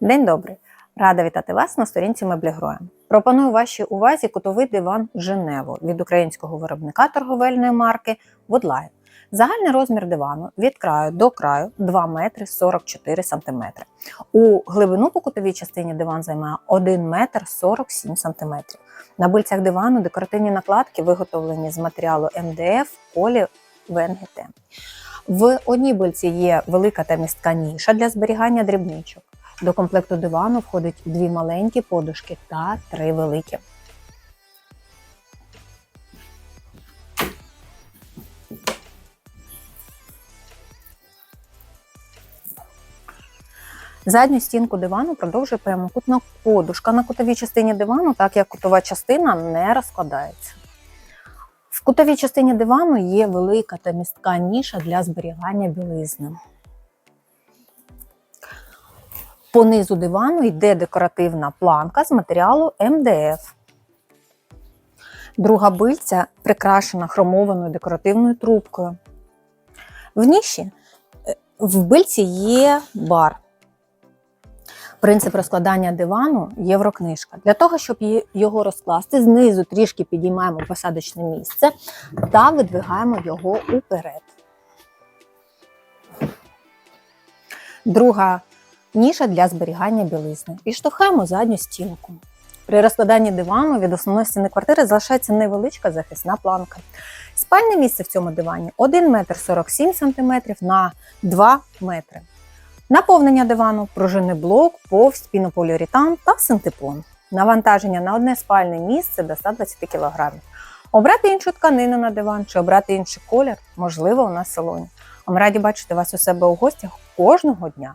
День добрий! Рада вітати вас на сторінці Меблігроя. Пропоную вашій увазі кутовий диван Женево від українського виробника торговельної марки Woodline. Загальний розмір дивану від краю до краю 2 метри 44 сантиметри. У глибину по кутовій частині диван займає 1 метр 47 сантиметрів. На бильцях дивану декоративні накладки виготовлені з матеріалу МДФ полі ВНГТ. В одній бильці є велика та містка ніша для зберігання дрібничок. До комплекту дивану входить дві маленькі подушки та три великі. Задню стінку дивану продовжує прямокутна подушка на кутовій частині дивану, так як кутова частина не розкладається. В кутовій частині дивану є велика та містка ніша для зберігання білизни. По низу дивану йде декоративна планка з матеріалу МДФ. Друга бильця прикрашена хромованою декоративною трубкою. В ніші е, в бильці є бар. Принцип розкладання дивану єврокнижка. Для того, щоб його розкласти, знизу трішки підіймаємо посадочне місце та видвигаємо його уперед. Друга ніша для зберігання білизни. І штовхаємо задню стінку. При розкладанні дивану від основної стіни квартири залишається невеличка захисна планка. Спальне місце в цьому дивані 1 метр 47 см на 2 метри. Наповнення дивану, пружинний блок, повсть, пінополіуретан та синтепон. Навантаження на одне спальне місце до 120 кг. Обрати іншу тканину на диван чи обрати інший колір можливо у нас в салоні. А Ми раді бачити вас у себе у гостях кожного дня.